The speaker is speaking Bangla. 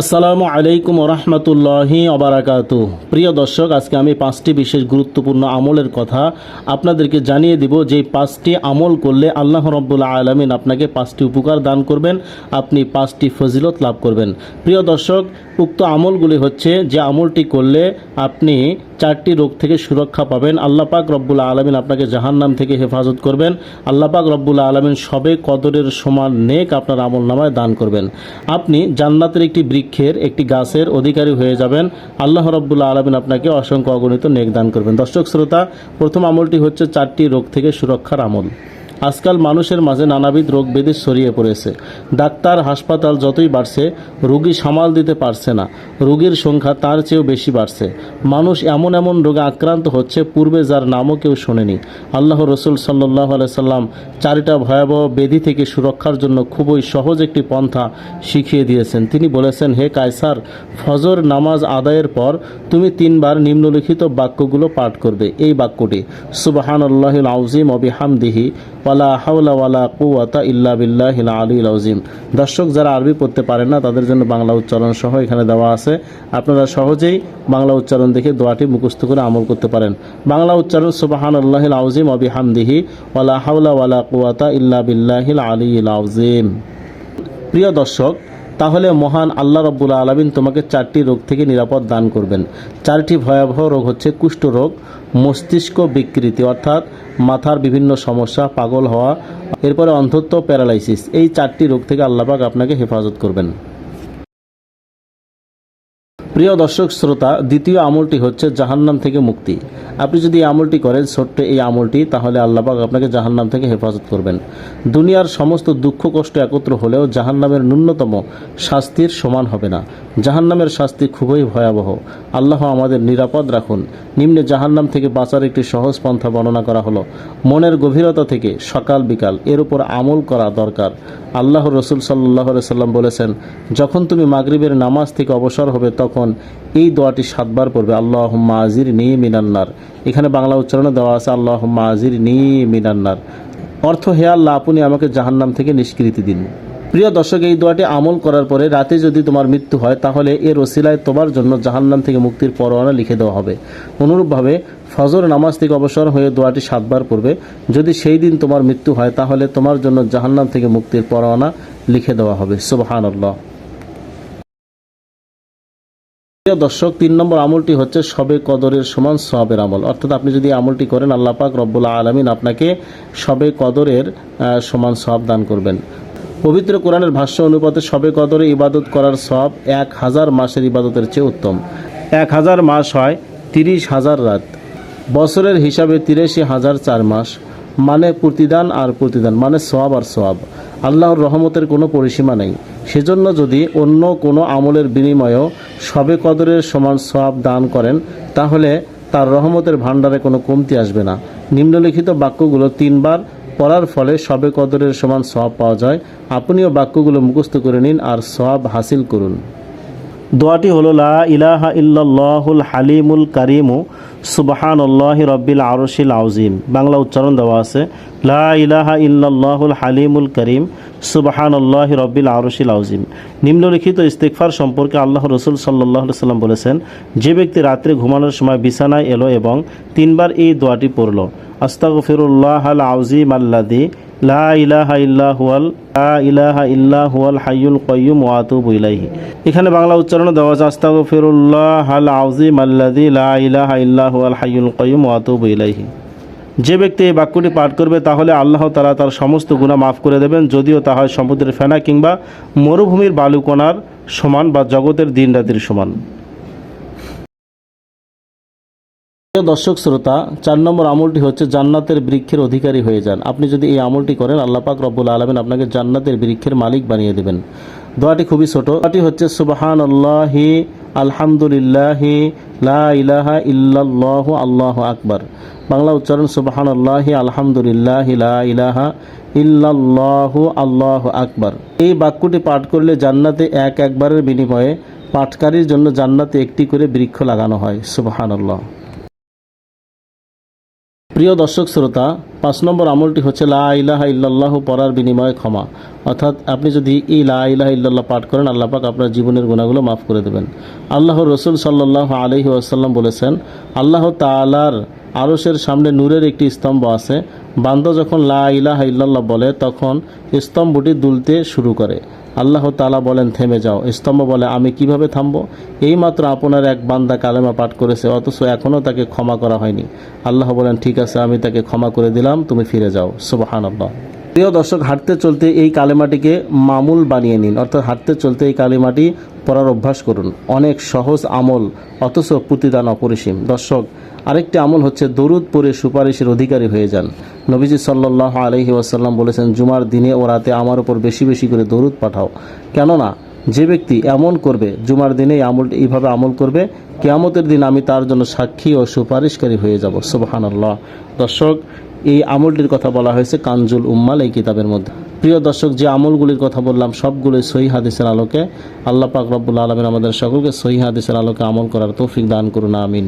আসসালামু আলাইকুম রহমতুল্লাহি অবরাকাতু প্রিয় দর্শক, আজকে আমি পাঁচটি বিশেষ গুরুত্বপূর্ণ আমলের কথা আপনাদেরকে জানিয়ে দিব যে পাঁচটি আমল করলে আল্লাহ রব্বুল আলমিন আপনাকে পাঁচটি উপকার দান করবেন, আপনি পাঁচটি ফজিলত লাভ করবেন। প্রিয় দর্শক, উক্ত আমলগুলি হচ্ছে, যে আমলটি করলে আপনি চারটি রোগ থেকে সুরক্ষা পাবেন, আল্লাহ পাক রব্বুল আলমিন আপনাকে জাহান্নাম থেকে হেফাজত করবেন, আল্লাহ পাক রব্বুল আলমিন সবে কদরের সমান নেক আপনার আমল নামায় দান করবেন। আপনি জান্নাতের একটি বৃক্ষের একটি গাছের অধিকারী হয়ে যাবেন। আল্লাহ রব্বুল্লা আলমিন আপনাকে অসংখ্য অগণিত নেক দান করবেন। দর্শক শ্রোতা, প্রথম আমলটি হচ্ছে চারটি রোগ থেকে সুরক্ষার আমল। আজকাল মানুষের মাঝে নানাবিধ রোগ ব্যাধি ছড়িয়ে পড়েছে। ডাক্তার, হাসপাতাল যতই বাড়ছে, রুগী সামাল দিতে পারছে না। রোগীর সংখ্যা তার চেয়েও বেশি বাড়ছে। মানুষ এমন এমন রোগে আক্রান্ত হচ্ছে, পূর্বে যার নামও কেউ শোনেনি। আল্লাহ রসুল সাল্লাহ সাল্লাম চারিটা ভয়াবহ ব্যাধি থেকে সুরক্ষার জন্য খুবই সহজ একটি পন্থা শিখিয়ে দিয়েছেন। তিনি বলেছেন, হে কায়সার, ফজর নামাজ আদায়ের পর তুমি তিনবার নিম্নলিখিত বাক্যগুলো পাঠ করবে। এই বাক্যটি সুবাহান আল্লাহ আউজিম অবিহামদিহি ওয়ালা হাওলা ওয়ালা কুয়াতা ইল্লা বিল্লাহ আলী আউজিম দর্শক, যারা আরবি পড়তে পারেন না, তাদের জন্য বাংলা উচ্চারণ সহ এখানে দেওয়া আছে। আপনারা সহজেই বাংলা উচ্চারণ দেখে দোয়াটি মুখস্থ করে আমল করতে পারেন। বাংলা উচ্চারণ সুবাহান আল্লাহ আউজিম অবিহামদিহি ওয়ালা হাওলা ওয়ালা কুয়াতা ইল্লা বিল্লাহ আলী আউজিম প্রিয় দর্শক তাহলে মহান আল্লাহ রব্বুল আলমিন তোমাকে চারটি রোগ থেকে নিরাপদ দান করবেন। চারটি ভয়াবহ রোগ হচ্ছে কুষ্ঠ রোগ, মস্তিষ্ক বিকৃতি অর্থাৎ মাথার বিভিন্ন সমস্যা, পাগল হওয়া, এরপরে অন্ধত্ব, প্যারালাইসিস। এই চারটি রোগ থেকে আল্লাপাক আপনাকে হেফাজত করবেন। প্রিয় দর্শক, শ্রোতা, দ্বিতীয় আমলটি হচ্ছে জাহান্নাম থেকে মুক্তি। আপনি যদি এই আমলটি করেন, ছোট্ট এই আমলটি, তাহলে আল্লাপাক আপনাকে জাহান্নাম থেকে হেফাজত করবেন। দুনিয়ার সমস্ত দুঃখ, কষ্ট একত্র হলেও জাহান্নামের ন্যূনতম শাস্তির সমান হবে না। জাহান্নামের শাস্তি খুবই ভয়াবহ। আল্লাহ আমাদের নিরাপদ রাখুন। নিম্নে জাহান্নাম থেকে বাঁচার একটি সহজ পন্থা বর্ণনা করা হলো, মনের গভীরতা থেকে সকাল বিকাল, এর উপর আমল করা দরকার। আল্লাহ রসুল সাল্লাহ সাল্লাম বলেছেন, যখন তুমি মাগরিবের নামাজ থেকে অবসর হবে, তখন এই দোয়াটি সাতবার পড়বে আল্লাহ আজির নি মিনান্নার এখানে বাংলা উচ্চারণে দেওয়া আছে আল্লাহ আজির নি মিনান্নার অর্থ, হে আল্লাহ, আপনি আমাকে জাহান্নাম থেকে নিষ্কৃতি দিন। প্রিয় দর্শক, এই দোয়াটি আমল করার পরে রাতে যদি তোমার মৃত্যু হয়, তাহলে এর ওসিলায় তোমার জন্য জাহান্নাম থেকে মুক্তির পরোয়ানা লিখে দেওয়া হবে। অনুরূপভাবে ফজর নামাজ থেকে অবসর হয়ে দোয়াটি সাতবার পড়বে। যদি সেই দিন তোমার মৃত্যু হয়, তাহলে তোমার জন্য জাহান্নাম থেকে মুক্তির পরোয়ানা লিখে দেওয়া হবে। সুবাহান আল্লাহ প্রিয় দর্শক, তিন নম্বর আমলটি হচ্ছে সবে কদরের সমান সবের আমল। অর্থাৎ আপনি যদি আমলটি করেন, আল্লাহ পাক রব্বুল আলমিন আপনাকে সবে কদরের সমান সব দান করবেন। পবিত্র কোরআনের ভাষ্য অনুপাতে সবে কদরে ইবাদত করার সব এক হাজার মাসের ইবাদতের চেয়ে উত্তম। এক হাজার মাস হয় তিরিশ হাজার রাত। বছরের হিসাবে তিরাশি হাজার চার মাস। মানে প্রতিদান আর প্রতিদান মানে সওয়াব আর সওয়াব। আল্লাহর রহমতের কোনো পরিসীমা নেই। সেজন্য যদি অন্য কোনো আমলের বিনিময়েও সবে কদরের সমান সওয়াব দান করেন, তাহলে তার রহমতের ভাণ্ডারে কোনো কমতি আসবে না। নিম্নলিখিত বাক্যগুলো তিনবার পড়ার ফলে সবে কদরের সমান সওয়াব পাওয়া যায়। আপনিও বাক্যগুলো মুখস্থ করে নিন আর সওয়াব হাসিল করুন। দোয়াটি হলো, লা ইলাহা ইল্লাল্লাহুল হালিমুল কারিমু, সুবহানাল্লাহ রব্বিল আরশিল আউজিম বাংলা উচ্চারণ দেওয়া আছে, লা ইলাহা ইল্লাল্লাহুল হালিমুল করিম সুবহানাল্লাহ রব্বিল আরশিল আউজিম নিম্নলিখিত ইস্তেকফার সম্পর্কে আল্লাহ রসুল সাল্লাহ সাল্লাম বলেছেন, যে ব্যক্তি রাত্রে ঘুমানোর সময় বিছানায় এলো এবং তিনবার এই দোয়াটি পড়ল আস্তাগফিরুল্লাহ আল আউজিম আল্লাদি লা ইলাহা ইল্লা হুয়াল, লা ইলাহা ইল্লা হুয়াল হাইয়ুল কাইয়ুম ওয়া ইলাইহি। এখানে বাংলা উচ্চারণ দেওয়া আছে আস্তাগফিরুল্লাহ আল আউজিম আল্লাযী লা ইলাহা ইল্লা হুয়াল হাইয়ুল কাইয়ুম ওয়া ইলাইহি। যে ব্যক্তি এই বাক্যটি পাঠ করবে, তাহলে আল্লাহ তাআলা তার সমস্ত গুনাহ মাফ করে দেবেন, যদিও তা হয় সমুদ্রের ফেনা কিংবা মরুভূমির বালুকণার সমান বা জগতের দিন রাতির সমান। দর্শক শ্রোতা, চার নম্বর আমলটি হচ্ছে জান্নাতের বৃক্ষের অধিকারী হয়ে যান। আপনি যদি এই আমলটি করেন, আল্লাহ পাক রব্বুল আলমিন আপনাকে জান্নাতের বৃক্ষের মালিক বানিয়ে দেবেন। দোয়াটি খুবই ছোট। দোয়াটি হচ্ছে সুবাহান আল্লাহি আলহামদুলিল্লাহি, লা ইলাহা ইল্লাল্লাহ, আল্লাহ আকবার। বাংলা উচ্চারণ সুবাহান আল্লাহ আলহামদুলিল্লাহ, লা ইলাহা ইল্লাল্লাহু, আল্লাহ আকবার। এই বাক্যটি পাঠ করলে জান্নাতে এক একবারের বিনিময়ে পাঠকারীর জন্য জান্নাতে একটি করে বৃক্ষ লাগানো হয় সুবাহান আল্লাহ প্রিয় দর্শক শ্রোতা, পাঁচ নম্বর আমলটি হচ্ছে লা ইলাহা ইল্লাল্লাহ পড়ার বিনিময়ে ক্ষমা। অর্থাৎ আপনি যদি এই লা ইলাহা ইল্লাল্লাহ পাঠ করেন, আল্লাহ পাক আপনার জীবনের গুণাগুলো মাফ করে দেবেন। আল্লাহ রসুল সাল্লাহ আলহি আসাল্লাম বলেছেন, আল্লাহ তালার আরশের সামনে নূরের একটি স্তম্ভ আছে। বান্দা যখন লা ইলাহা ইল্লাল্লাহ বলে, তখন স্তম্ভটি দুলতে শুরু করে। আল্লাহ তালা বলেন, থেমে যাও। স্তম্ভ বলে, আমি কীভাবে থামবো? এইমাত্র আপনার এক বান্দা কালেমা পাঠ করেছে, অথচ এখনও তাকে ক্ষমা করা হয়নি। আল্লাহ বলেন, ঠিক আছে, আমি তাকে ক্ষমা করে দিলাম, তুমি ফিরে যাও। সুবাহান আল্লাহ প্রিয় দর্শক, হাঁটতে চলতে এই কালেমাটিকে মামুল বানিয়ে নিন। অর্থাৎ হাঁটতে চলতে এই কালেমাটি পড়ার অভ্যাস করুন। অনেক সহজ আমল, অথচ প্রতিদান অপরিসীম। দর্শক, আরেকটি আমল হচ্ছে দরুদ পরে সুপারিশের অধিকারী হয়ে যান। নবীজি সাল্লাহ আলহি ওয়াসাল্লাম বলেছেন, জুমার দিনে ও রাতে আমার উপর বেশি বেশি করে দরুদ পাঠাও। কেননা, যে ব্যক্তি এমন করবে, জুমার দিনে আমল এইভাবে আমল করবে, কেয়ামতের দিন আমি তার জন্য সাক্ষী ও সুপারিশকারী হয়ে যাব। সুবহান দর্শক এই আমলটির কথা বলা হয়েছে কানজুল উম্মাল এই কিতাবের মধ্যে। প্রিয় দর্শক, যে আমলগুলির কথা বললাম, সবগুলো সহি হাদিসের আলোকে আল্লাহ পাক রব্বুল আলমের আমাদের সকলকে সহি হাদিসের আলোকে আমল করার তৌফিক দান করুন, আমিন।